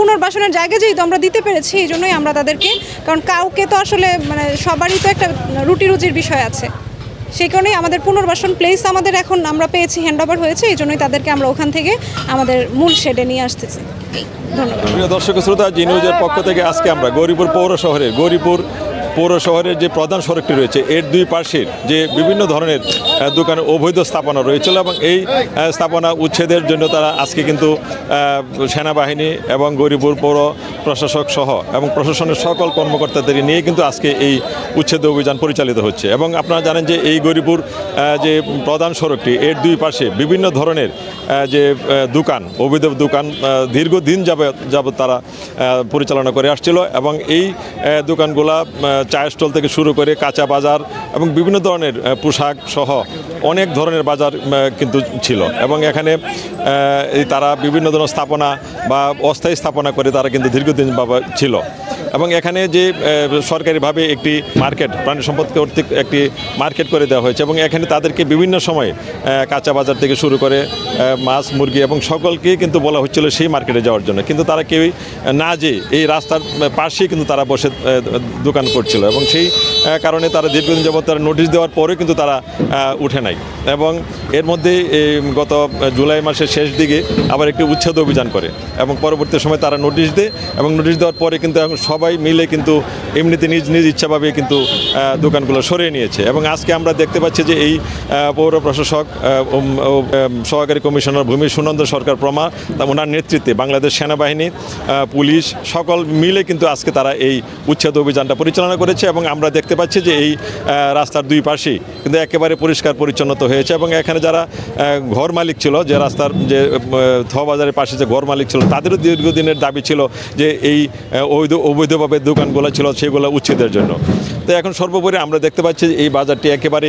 পুনর্বাসনের জায়গা যেহেতু আমরা দিতে পেরেছি, এই জন্যই আমরা তাদেরকে, কারণ কাউকে তো আসলে মানে সবারই তো একটা রুটি রুজির বিষয় আছে। সেই কারণেই আমাদের পুনর্বাসন প্লেস আমাদের এখন আমরা পেয়েছি হ্যান্ড ওভার হয়েছে, এই জন্যই তাদেরকে আমরা ওখান থেকে আমাদের মূল শেডে নিয়ে আসতেছি। ধন্যবাদ। দর্শক শ্রোতা জি নিউজের পক্ষ থেকে আজকে আমরা গৌরীপুর পৌর শহরের, গৌরীপুর পৌর শহরের যে প্রধান সড়কটি রয়েছে এর দুই পাশের যে বিভিন্ন ধরনের দোকানে অবৈধ স্থাপনা রয়েছিল এবং এই স্থাপনা উচ্ছেদের জন্য তারা আজকে কিন্তু সেনাবাহিনী এবং গৌরীপুর পৌর প্রশাসক সহ এবং প্রশাসনের সকল কর্মকর্তাদের নিয়ে কিন্তু আজকে এই উচ্ছেদ অভিযান পরিচালিত হচ্ছে। এবং আপনারা জানেন যে এই গৌরীপুর আহ, যে প্রধান সড়কটি এর দুই পাশে বিভিন্ন ধরনের যে দোকান অবৈধ দোকান দীর্ঘদিন যাবত যাবত তারা পরিচালনা করে আসছিল এবং এই দোকানগুলা চায়ের স্টল থেকে শুরু করে কাঁচা বাজার এবং বিভিন্ন ধরনের পোশাক সহ অনেক ধরনের বাজার কিন্তু ছিল। এবং এখানে তারা বিভিন্ন ধরনের স্থাপনা বা অস্থায়ী স্থাপনা করে তারা কিন্তু দীর্ঘদিন ছিল। এবং এখানে যে সরকারিভাবে একটি মার্কেট, প্রাণী সম্পদ কর্তৃক একটি মার্কেট করে দেওয়া হয়েছে এবং এখানে তাদেরকে বিভিন্ন সময়ে কাঁচা বাজার থেকে শুরু করে মাছ, মুরগি এবং সকলকেই কিন্তু বলা হচ্ছিল সেই মার্কেটে যাওয়ার জন্য। কিন্তু তারা কেউই না যে এই রাস্তার পাশেই কিন্তু তারা বসে দোকান দোকান করছিল এবং সেই কারণে তারা দীর্ঘদিন যাবত তারা নোটিশ দেওয়ার পরেও কিন্তু তারা উঠে নাই। এবং এর মধ্যে গত জুলাই মাসের শেষ দিকে আবার একটি উচ্ছেদ অভিযান করে এবং পরবর্তী সময় তারা নোটিশ দেয় এবং নোটিশ দেওয়ার পরে কিন্তু এখন সবাই মিলে কিন্তু এমনিতে নিজ নিজ ইচ্ছাভাবে কিন্তু দোকানগুলো সরিয়ে নিয়েছে। এবং আজকে আমরা দেখতে পাচ্ছি যে এই পৌর প্রশাসক সহকারী কমিশনার ভূমি সুনন্দ সরকার প্রমা ওনার নেতৃত্বে বাংলাদেশ সেনাবাহিনী পুলিশ, সকল মিলে কিন্তু আজকে তারা এই উচ্ছেদ অভিযানটা পরিচালনা করেছে এবং আমরা দেখতে পাচ্ছি যে এই রাস্তার দুই পাশেই কিন্তু একেবারে পরিষ্কার পরিচ্ছন্নতা হয়েছে এবং এখানে যারা ঘর মালিক ছিল যে রাস্তার যে থ বাজারের পাশে যে ঘর মালিক ছিল তাদেরও দীর্ঘদিনের দাবি ছিল যে এই অবৈধ, অবৈধভাবে দোকানগুলো ছিল সেগুলো উচ্ছেদের জন্য। তো এখন সর্বোপরি আমরা দেখতে পাচ্ছি এই বাজারটি একেবারে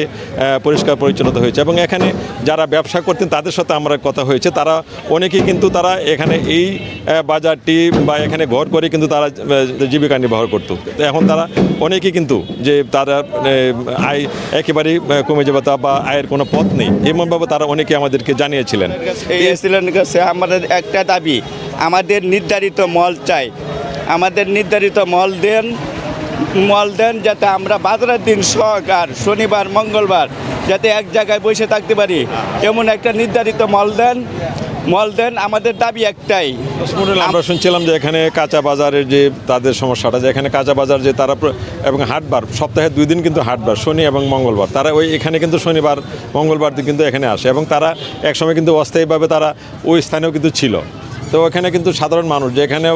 পরিষ্কার পরিচ্ছন্নতা হয়েছে এবং এখানে যারা ব্যবসা করতেন তাদের সাথে আমরা কথা হয়েছে। তারা অনেকেই কিন্তু তারা এখানে এই বাজারটি বা এখানে ঘর করে কিন্তু তারা জীবিকা নির্বাহ করতো। তো এখন তারা অনেকেই কিন্তু যে তারা আয় একেবারেই কমে যাবে তা বা আয়ের কোনো পথ নেই। এমনভাবে তারা অনেকে আমাদেরকে জানিয়েছিলেন। কাছে আমাদের একটা দাবি, আমাদের নির্ধারিত মল চাই। আমাদের নির্ধারিত মল দেন মল দেন যাতে আমরা বাজারের দিন সহকার, শনিবার, মঙ্গলবার, যাতে এক জায়গায় বসে থাকতে পারি। এমন একটা নির্ধারিত মল দেন মল দেন আমাদের দাবি একটাই। আমরা শুনছিলাম যে এখানে কাঁচা বাজারের যে তাদের সমস্যাটা যে এখানে কাঁচা বাজার যে তারা এবং হাটবার সপ্তাহে দুই দিন কিন্তু হাটবার শনি এবং মঙ্গলবার। তারা ওই এখানে কিন্তু শনিবার মঙ্গলবার দিন কিন্তু এখানে আসে এবং তারা একসময় কিন্তু অস্থায়ীভাবে তারা ওই স্থানেও কিন্তু ছিল। তো ওখানে কিন্তু সাধারণ মানুষ যেখানে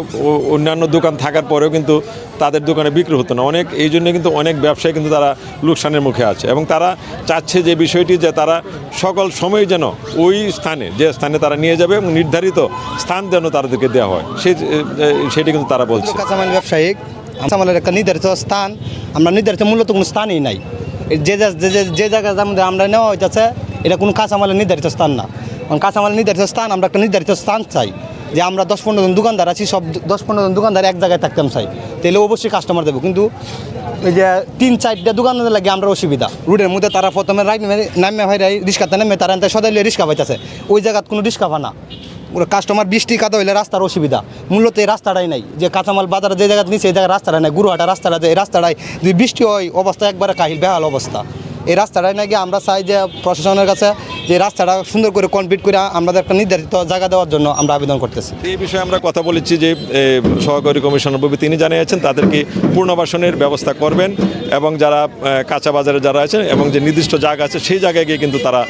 অন্যান্য দোকান থাকার পরেও কিন্তু তাদের দোকানে বিক্রি হতো না। অনেক, এই জন্য কিন্তু অনেক ব্যবসায়ী কিন্তু তারা লোকসানের মুখে আছে এবং তারা চাচ্ছে যে বিষয়টি যে তারা সকল সময় যেন ওই স্থানে, যে স্থানে তারা নিয়ে যাবে এবং নির্ধারিত স্থান যেন তাদেরকে দেওয়া হয়। সে সেটি কিন্তু তারা বলছে। কাঁচামাল ব্যবসায়িক, কাঁচামালের একটা নির্ধারিত স্থান, আমরা নির্ধারিত মূলত কোনো স্থানই নাই। যে যে যেমন আমরা নেওয়া হইতেছে, এটা কোনো কাঁচামালের নির্ধারিত স্থান না। কাঁচামালের নির্ধারিত স্থান, আমরা একটা নির্ধারিত স্থান চাই। যে আমরা দশ পনেরো জন দোকানদার আছি, সব দশ পনেরো জন দোকানদার এক জায়গায় থাকতাম চাই তাহলে অবশ্যই কাস্টমার দেবো। কিন্তু ওই যে তিন, চারটা দোকানের লাগে আমরা অসুবিধা। রোডের মধ্যে তারা প্রথমে নামে হয় রিক্সাতে নেমে, তারা সদাইলে রিক্সা পাইতেছে। ওই জায়গাত কোনো রিক্সা পানা কাস্টমার বৃষ্টি কাদা হইলে রাস্তার অসুবিধা। মূলত এই রাস্তাটাই নাই। যে কাঁচামাল বাজারে যে জায়গায় নিচে এই জায়গায় রাস্তাটা নাই গুরুহাটা রাস্তাটা যে রাস্তাটাই। যদি বৃষ্টি হয়, অবস্থা একবারে কাহিল, বেহাল অবস্থা। এই রাস্তাটাই নাকি আমরা চাই যে প্রশাসনের কাছে যে রাস্তাটা সুন্দর করে কমপ্লিট করে আমাদের একটা নির্ধারিত জায়গা দেওয়ার জন্য আমরা আবেদন করতেছি। এই বিষয়ে আমরা কথা বলেছি যে সহকারী কমিশনার ববি তিনি জানিয়েছেন তাদেরকে পূর্ণবাসনের ব্যবস্থা করবেন এবং যারা কাঁচা বাজারে যারা আছেন এবং যে নির্দিষ্ট জায়গা আছে সেই জায়গায় গিয়ে কিন্তু তারা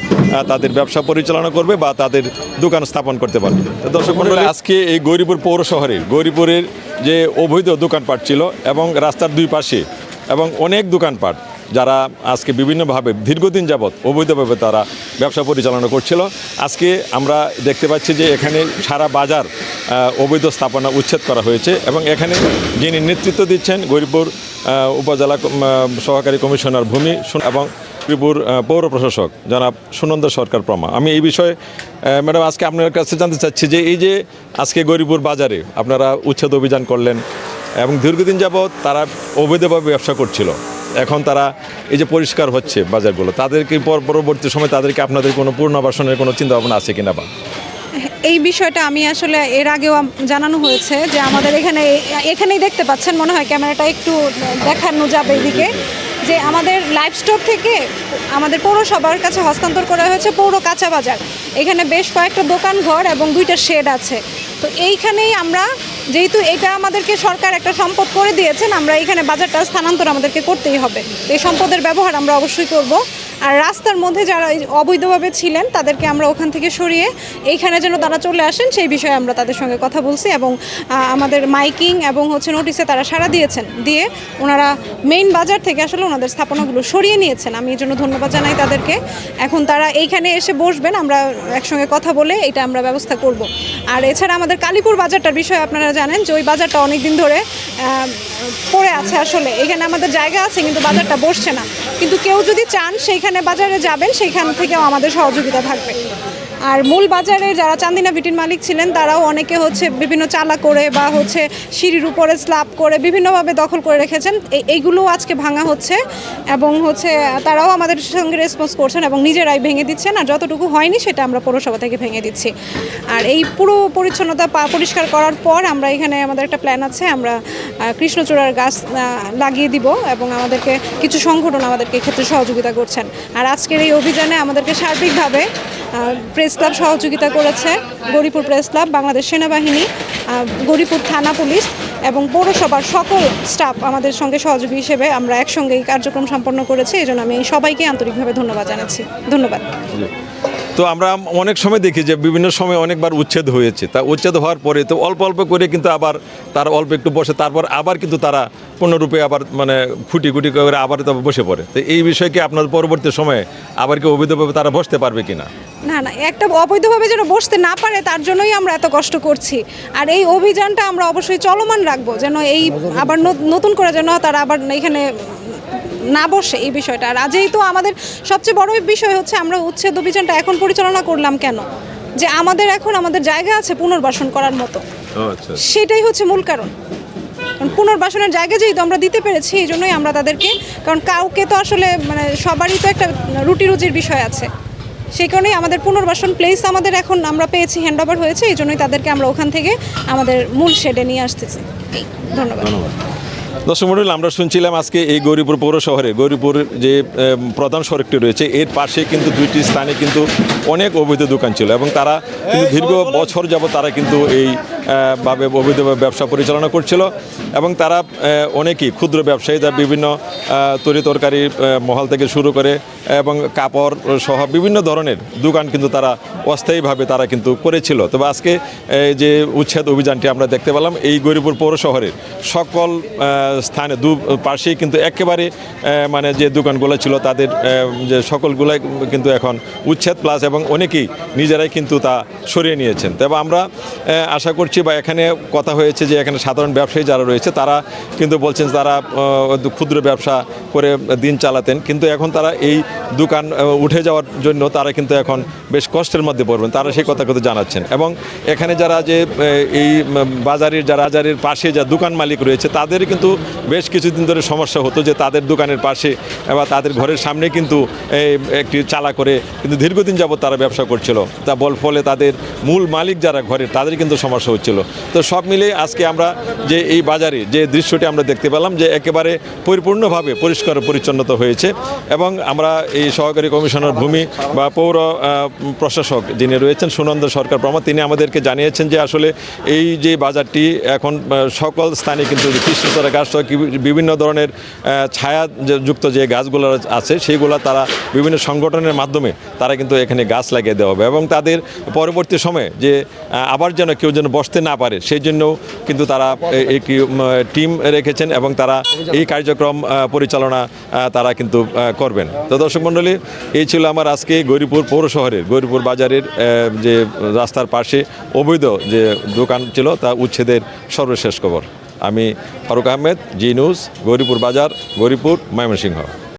তাদের ব্যবসা পরিচালনা করবে বা তাদের দোকান স্থাপন করতে পারবে। দর্শক মন্ডলী আজকে এই গৌরীপুর পৌর শহরের গৌরীপুরের যে অবৈধ দোকানপাট ছিল এবং রাস্তার দুই পাশে এবং অনেক দোকানপাট যারা আজকে বিভিন্নভাবে দীর্ঘদিন যাবৎ অবৈধভাবে তারা ব্যবসা পরিচালনা করছিল, আজকে আমরা দেখতে পাচ্ছি যে এখানে সারা বাজার অবৈধ স্থাপনা উচ্ছেদ করা হয়েছে এবং এখানে যিনি নেতৃত্ব দিচ্ছেন গরিবপুর উপজেলা সহকারী কমিশনার ভূমি এবং ত্রিপুর পৌর প্রশাসক জনাব সুনন্দ সরকার প্রমা। আমি এই বিষয়ে ম্যাডাম, আজকে আপনার কাছে জানতে চাচ্ছি যে এই যে আজকে গরিবপুর বাজারে আপনারা উচ্ছেদ অভিযান করলেন এবং দীর্ঘদিন যাবৎ তারা অবৈধভাবে ব্যবসা করছিল এখন তারা এই যে পরিষ্কার হচ্ছে বাজারগুলো, তাদেরকে পর- পরবর্তী সময় তাদেরকে আপনাদের কোনো পুনর্বাসনের কোনো চিন্তা ভাবনা আছে কিনা বা? এই বিষয়টা আমি আসলে এর আগেও জানানো হয়েছে যে আমাদের এখানে, এখানেই দেখতে পাচ্ছেন, মনে হয় ক্যামেরাটা একটু দেখানো যাবে এদিকে, যে আমাদের লাইভ স্টক থেকে আমাদের পৌরসভার কাছে হস্তান্তর করা হয়েছে পৌর কাঁচা বাজার। এখানে বেশ কয়েকটা দোকান ঘর এবং দুইটা শেড আছে। তো এইখানেই আমরা যেহেতু এটা আমাদেরকে সরকার একটা সম্পদ করে দিয়েছেন, আমরা এখানে বাজারটা স্থানান্তর আমাদেরকে করতেই হবে। এই সম্পদের ব্যবহার আমরা অবশ্যই করব। আর রাস্তার মধ্যে যারা অবৈধভাবে ছিলেন, তাদেরকে আমরা ওখান থেকে সরিয়ে এইখানে যেন তারা চলে আসেন, সেই বিষয়ে আমরা তাদের সঙ্গে কথা বলছি এবং আমাদের মাইকিং এবং হচ্ছে নোটিশে তারা সাড়া দিয়েছেন, দিয়ে ওনারা মেইন বাজার থেকে আসলে ওনাদের স্থাপনাগুলো সরিয়ে নিয়েছেন। আমি এই জন্য ধন্যবাদ জানাই তাদেরকে। এখন তারা এইখানে এসে বসবেন, আমরা একসঙ্গে কথা বলে এটা আমরা ব্যবস্থা করব। আর এছাড়া আমাদের কালীপুর বাজারটার বিষয়ে আপনারা জানেন যে ওই বাজারটা অনেক দিন ধরে পড়ে আছে আসলে। এখানে আমাদের জায়গা আছে, কিন্তু বাজারটা বসছে না। কিন্তু কেউ যদি চান, সেইখানে বাজারে যাবেন সেখান থেকেও আমাদের সহযোগিতা থাকবে। আর মূল বাজারে যারা চান্দিনা ভিটির মালিক ছিলেন, তারাও অনেকে হচ্ছে বিভিন্ন চালা করে বা হচ্ছে সিঁড়ির উপরে স্ল্যাব করে বিভিন্নভাবে দখল করে রেখেছেন। এই এইগুলোও আজকে ভাঙা হচ্ছে এবং হচ্ছে তারাও আমাদের সঙ্গে রেসপন্স করছেন এবং নিজেরাই ভেঙে দিচ্ছেন আর যতটুকু হয়নি সেটা আমরা পৌরসভা থেকে ভেঙে দিচ্ছি। আর এই পুরো পরিচ্ছন্নতা পরিষ্কার করার পর আমরা এখানে আমাদের একটা প্ল্যান আছে, আমরা কৃষ্ণচূড়ার গাছ লাগিয়ে দিব এবং আমাদেরকে কিছু সংগঠন আমাদেরকে এক্ষেত্রে সহযোগিতা করছেন। আর আজকের এই অভিযানে আমাদেরকে সার্বিকভাবে প্রেস ক্লাব সহযোগিতা করেছে গরিপুর প্রেস ক্লাব, বাংলাদেশ সেনাবাহিনী গরিপুর থানা পুলিশ এবং পৌরসভার সকল স্টাফ আমাদের সঙ্গে সহযোগী হিসেবে আমরা একসঙ্গে এই কার্যক্রম সম্পন্ন করেছি। এই জন্য আমি সবাইকে আন্তরিকভাবে ধন্যবাদ জানাচ্ছি। ধন্যবাদ। তো আমরা অনেক সময় দেখি যে বিভিন্ন সময় অনেকবার উচ্ছেদ হয়েছে। তা উচ্ছেদ হওয়ার পরে তো অল্প অল্প করে কিন্তু আবার তার অল্প একটু বসে তারপর আবার কিন্তু তারা পূর্ণরূপে আবার মানে খুঁটি খুঁটি করে আবার তো বসে পড়ে। তো এই বিষয়কে আপনার পরবর্তী সময়ে আবার কি অবৈধভাবে তারা বসতে পারবে কিনা? না না না একটা অবৈধভাবে যেন বসতে না পারে তার জন্যই আমরা এত কষ্ট করছি। আর এই অভিযানটা আমরা অবশ্যই চলমান রাখব যেন এই আবার ন- নতুন করে যেন তারা আবার এখানে না বসে এই বিষয়টা। আর আজই তো আমাদের সবচেয়ে বড় বিষয় হচ্ছে আমরা উচ্ছেদ অভিযানটা এখন পরিচালনা করলাম কেন? যে আমাদের এখন আমাদের জায়গা আছে পুনর্বাসন করার মতো। আচ্ছা সেটাই হচ্ছে মূল কারণ। কারণ পুনর্বাসনের জায়গা যেহেতু আমরা দিতে পেরেছি এই জন্যই আমরা তাদেরকে কারণ কাউকে তো আসলে মানে সবারই তো একটা রুটি রুজির বিষয় আছে। সেই কারণেই আমাদের পুনর্বাসন প্লেস আমাদের এখন আমরা পেয়েছি হ্যান্ড ওভার হয়েছে এই জন্যই তাদেরকে আমরা ওখান থেকে আমাদের মূল শেডে নিয়ে আসতেছি। এই ধন্যবাদ। দর্শক মন্ডল আমরা শুনছিলাম আজকে এই গৌরীপুর পৌর শহরে গৌরীপুর যে প্রধান সড়কটি রয়েছে এর পাশে কিন্তু দুইটি স্থানে কিন্তু অনেক অবৈধ দোকান ছিল এবং তারা কিন্তু দীর্ঘ বছর যাবত তারা কিন্তু এই ভাবে অবৈধভাবে ব্যবসা পরিচালনা করছিল এবং তারা অনেকেই ক্ষুদ্র ব্যবসায়ী যারা বিভিন্ন তরি তরকারি মহল থেকে শুরু করে এবং কাপড় সহ বিভিন্ন ধরনের দোকান কিন্তু তারা অস্থায়ীভাবে তারা কিন্তু করেছিল। তবে আজকে যে উচ্ছেদ অভিযানটি আমরা দেখতে পেলাম, এই গরিপুর পৌর শহরের সকল স্থানে দু পাশেই কিন্তু একেবারে মানে যে দোকানগুলো ছিল তাদের যে সকলগুলাই কিন্তু এখন উচ্ছেদ, প্লাস এবং অনেকেই নিজেরাই কিন্তু তা সরিয়ে নিয়েছেন। তবে আমরা আশা করছি বা এখানে কথা হয়েছে যে এখানে সাধারণ ব্যবসায়ী যারা রয়েছে, তারা কিন্তু বলছেন তারা ক্ষুদ্র ব্যবসা করে দিন চালাতেন। কিন্তু এখন তারা এই দোকান উঠে যাওয়ার জন্য তারা কিন্তু এখন বেশ কষ্টের মধ্যে পড়বেন। তারা সেই কথা কিন্তু জানাচ্ছেন। এবং এখানে যারা যে এই বাজারের, যারা বাজারের পাশে যা দোকান মালিক রয়েছে, তাদের কিন্তু বেশ কিছুদিন ধরে সমস্যা হতো যে তাদের দোকানের পাশে বা তাদের ঘরের সামনে কিন্তু একটি চালা করে কিন্তু দীর্ঘদিন যাবত তারা ব্যবসা করছিল। তা বল ফলে তাদের মূল মালিক যারা ঘরের, তাদের কিন্তু সমস্যা হচ্ছিল। তো সব মিলে আজকে আমরা যে এই বাজারে যে দৃশ্যটি আমরা দেখতে পেলাম যে একেবারে পরিপূর্ণভাবে পরিষ্কার পরিচ্ছন্নতা হয়েছে এবং আমরা এই সহকারী কমিশনার ভূমি বা পৌর প্রশাসক যিনি রয়েছেন, সুনন্দ সরকার প্রমা, তিনি আমাদেরকে জানিয়েছেন যে আসলে এই যে বাজারটি এখন সকল স্থানে কিন্তু কৃষ্ণচূড়া গাছ বিভিন্ন ধরনের ছায়া যুক্ত যে গাছগুলো আছে সেইগুলো তারা বিভিন্ন সংগঠনের মাধ্যমে তারা কিন্তু এখানে গাছ লাগিয়ে দেওয়া হবে এবং তাদের পরবর্তী সময়ে যে আবার যেন কেউ যেন বসতে না পারে সেই জন্য কিন্তু তারা একটি টিম রেখেছেন এবং তারা এই কার্যক্রম পরিচালনা তারা কিন্তু করবেন। তো দর্শক মণ্ডলী, এই ছিল আমার আজকে গৌরীপুর পৌর শহরের, গৌরীপুর বাজারের যে রাস্তার পাশে অবৈধ যে দোকান ছিল, তা উচ্ছেদের সর্বশেষ খবর। আমি ফারুক আহমেদ, জি নিউজ, গৌরীপুর বাজার, গৌরীপুর, ময়মনসিংহ।